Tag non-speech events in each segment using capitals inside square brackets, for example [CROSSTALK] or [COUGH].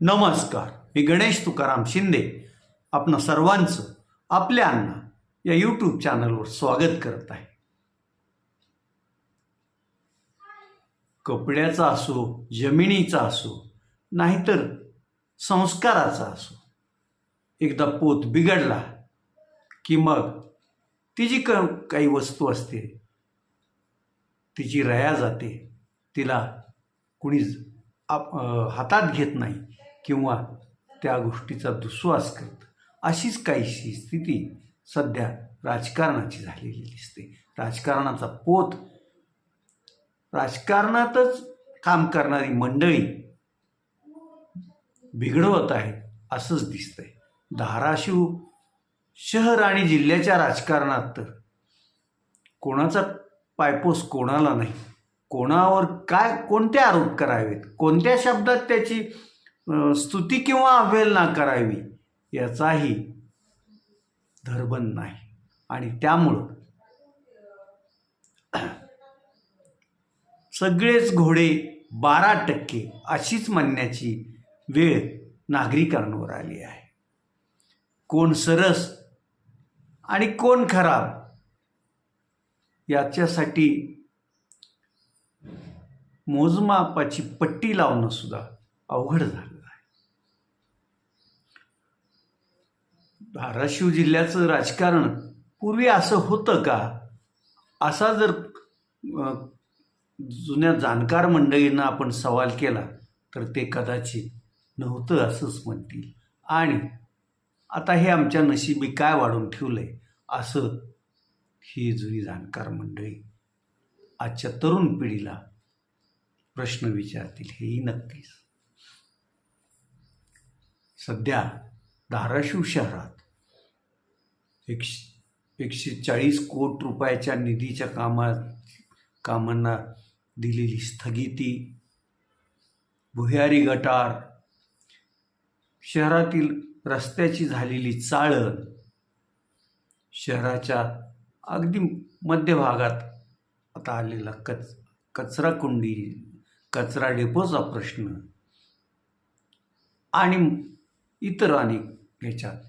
नमस्कार. मी गणेश तुकाराम शिंदे. आपणा सर्वांचं आपल्या अण्णा या यूट्यूब चॅनलवर स्वागत करत आहे. कपड्याचा असो जमिनीचा असो नाहीतर संस्काराचा असो एकदा पोत बिघडला की मग ती जी क काही वस्तू असते तिची रया जाते तिला कुणी आप हातात घेत नाही. किंवा त्या गोष्टीचा दुस्वास करतं अशीच काहीशी स्थिती सध्या राजकारणाची झालेली दिसते. राजकारणाचा पोत राजकारणातच काम करणारी मंडळी बिघडवत आहे असंच दिसतंय. धाराशिव शहर आणि जिल्ह्याच्या राजकारणात तर कोणाचा पायपोस कोणाला नाही. कोणावर काय कोणते आरोप करावेत? कोणत्या शब्दात त्याची स्तुती किंवा अवहेलना करावी याचाही धर्बन नाही. आणि त्यामुळं [CLEARS THROAT] सगळेच घोडे बारा टक्के अशीच म्हणण्याची वेळ नागरिकांवर आली आहे. कोण सरस आणि कोण खराब याच्यासाठी मोजमापाची पट्टी लावणं सुद्धा अवघड झालं आहे धाराशिव जिल्ह्याचं राजकारण पूर्वी असं होतं का? असा जर जुन्या जाणकार मंडळींना आपण सवाल केला तर ते कदाचित नव्हतं असंच म्हणतील. आणि आता हे आमच्या नशिबी काय वाढून ठेवलं आहे असं ही जुनी जाणकार मंडळी आजच्या तरुण पिढीला प्रश्न विचारतील हेही नक्कीच. सध्या धाराशिव शहरात एकशे एकशे चाळीस कोट रुपयाच्या निधीच्या कामा कामांना दिलेली स्थगिती भुयारी गटार शहरातील रस्त्याची झालेली चाळण शहराच्या अगदी मध्यभागात आता आलेला कच कचरा कुंडी कचरा डेपोचा प्रश्न आणि इतर अनेक ह्याच्यात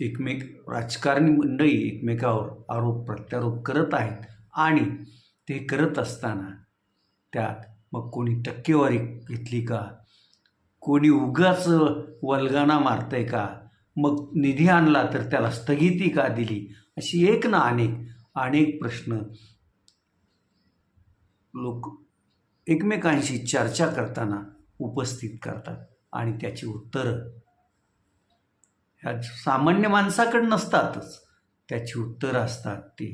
एकमेक राजकारणी मंडळी एकमेकावर आरोप प्रत्यारोप करत आहेत आणि ते करत असताना त्यात मग कोणी टक्केवारी घेतली का? कोणी उगाच वल्गाना मारतंय का? मग निधी आणला तर त्याला स्थगिती का दिली? अशी एक ना अनेक अनेक प्रश्न लोक एकमेकांशी चर्चा करताना उपस्थित करतात आणि त्याची उत्तरं ह्या सामान्य माणसाकडे नसतातच. त्याची उत्तरं असतात ते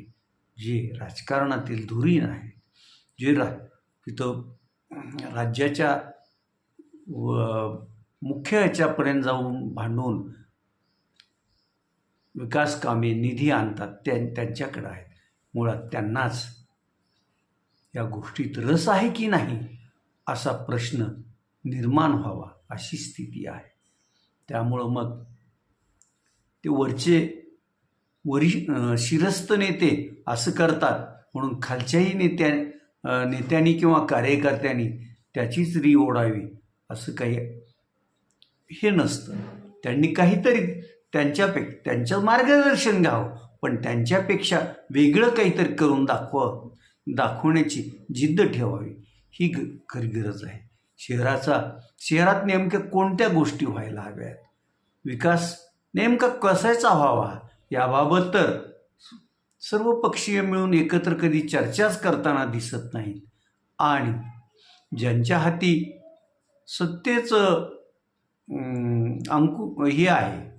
जे राजकारणातील धुरीण आहेत जे रा तिथं राज्याच्या व मुख्य ह्याच्यापर्यंत जाऊन भांडून विकास कामे निधी आणतात त्या त्यांच्याकडं आहेत. मुळात त्यांनाच या गोष्टीत रस आहे की नाही असा प्रश्न निर्माण व्हावा अशी स्थिती आहे. त्यामुळं मग ते वरचे वरी शिरस्त नेते असं करतात. म्हणून खालच्याही नेत्या नेत्यांनी किंवा कार्यकर्त्यांनी त्याचीच री ओढावी असं काही हे नसतं. त्यांनी काहीतरी त्यांच्यापे त्यांचं मार्गदर्शन घ्यावं पण त्यांच्यापेक्षा वेगळं काहीतरी करून दाखवावं दाखवण्याची जिद्द ठेवावी. ही ग खरी गरज आहे. शहराचा शहरात नेमक्या कोणत्या गोष्टी व्हायला हव्यात? विकास नेमका कसायचा व्हावा याबाबत तर सर्व पक्षीय मिळून एकत्र कधी चर्चाच करताना दिसत नाहीत. आणि ज्यांच्या हाती सत्तेचं अंकु हे आहे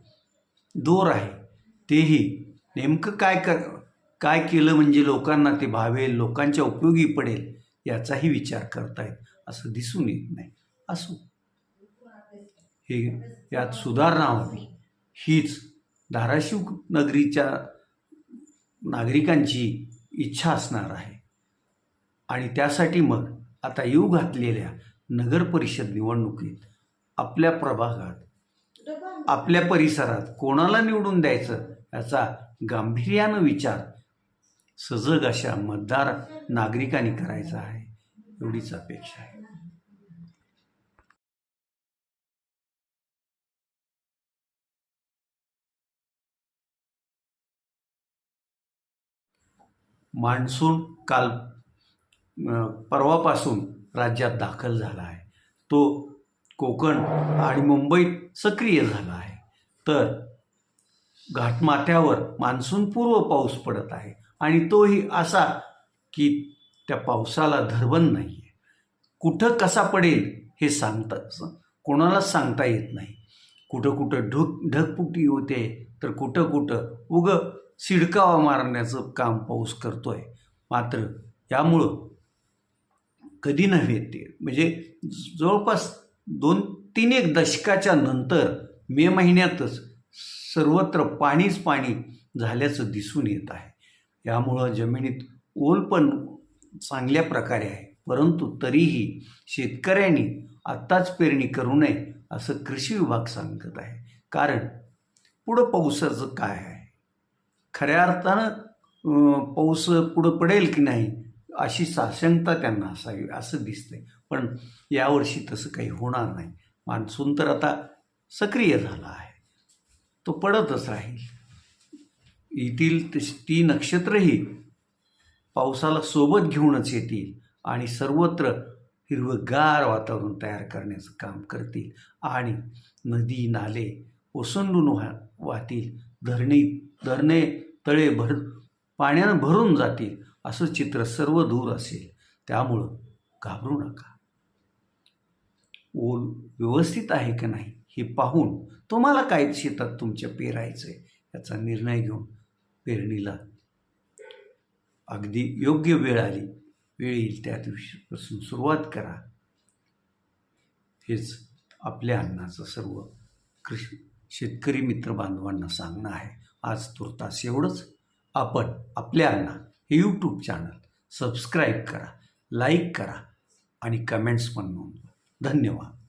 दोर आहे तेही नेमकं काय कर काय केलं म्हणजे लोकांना ते भावेल लोकांच्या उपयोगी पडेल याचाही विचार करतायत असं दिसून येत नाही. असो. हे यात सुधारणा हवी. हीच धाराशिव नगरीच्या नागरिकांची इच्छा असणार आहे. आणि त्यासाठी मग आता येऊ घातलेल्या नगरपरिषद निवडणुकीत आपल्या प्रभागात आपल्या परिसरात कोणाला निवडून द्यायचं याचा गांभीर्यानं विचार सजग अशा मतदार नागरिकांनी करायचा आहे एवढीच अपेक्षा आहे. मान्सून काल परवापासून राज्यात दाखल झाला आहे. तो कोकण आणि मुंबईत सक्रिय झाला आहे. तर घाटमाथ्यावर मान्सूनपूर्व पाऊस पडत आहे आणि तोही असा की त्या पावसाला धरबन नाही आहे कुठं कसा पडेल हे सांगता कोणालाच सांगता येत नाही. कुठं कुठं ढग ढगपुटी होते तर कुठं कुठं उग शिडकावा मारण्याचं काम पाऊस करतो आहे मात्र यामुळं कधी नव्हे ते. म्हणजे जवळपास दोन तीन एक दशकाच्या नंतर मे महिन्यातच सर्वत्र पाणीच पाणी झाल्याचं दिसून येत आहे. यामुळं जमिनीत ओल पण चांगल्या प्रकारे आहे. परंतु तरीही शेतकऱ्यांनी आत्ताच पेरणी करू नये असं कृषी विभाग सांगत आहे. कारण पुढं पावसाचं काय आहे? खऱ्या अर्थानं पाऊस पुढं पडेल की नाही अशी साशंकता त्यांना असावी असं दिसतंय. पण यावर्षी तसं काही होणार नाही. मान्सून तर आता सक्रिय झाला आहे. तो पडतच राहील. येथील ती नक्षत्रही पावसाला सोबत घेऊनच येतील आणि सर्वत्र हिरवंगार वातावरण तयार करण्याचं काम करतील आणि नदी नाले ओसंडून वाहतील धरणी धरणे तळे भर पाण्यानं भरून जातील असं चित्र सर्व दूर असेल. त्यामुळं घाबरू नका. ओल व्यवस्थित आहे का नाही हे पाहून तुम्हाला काय शेतात तुमच्या पेरायचं आहे याचा निर्णय घेऊन पेरणीला अगदी योग्य वेळ आली. वेळ येईल त्या दिवशीपासून सुरुवात करा. हेच आपल्या अन्नाचं सर्व कृषी शेतकरी मित्र बांधवांना सांगणं आहे. आज तुर्तास एवढंच. आपण आपल्या अण्णा हे यूट्यूब चॅनल सबस्क्राईब करा लाईक करा आणि कमेंट्स पण नोंदवा. धन्यवाद.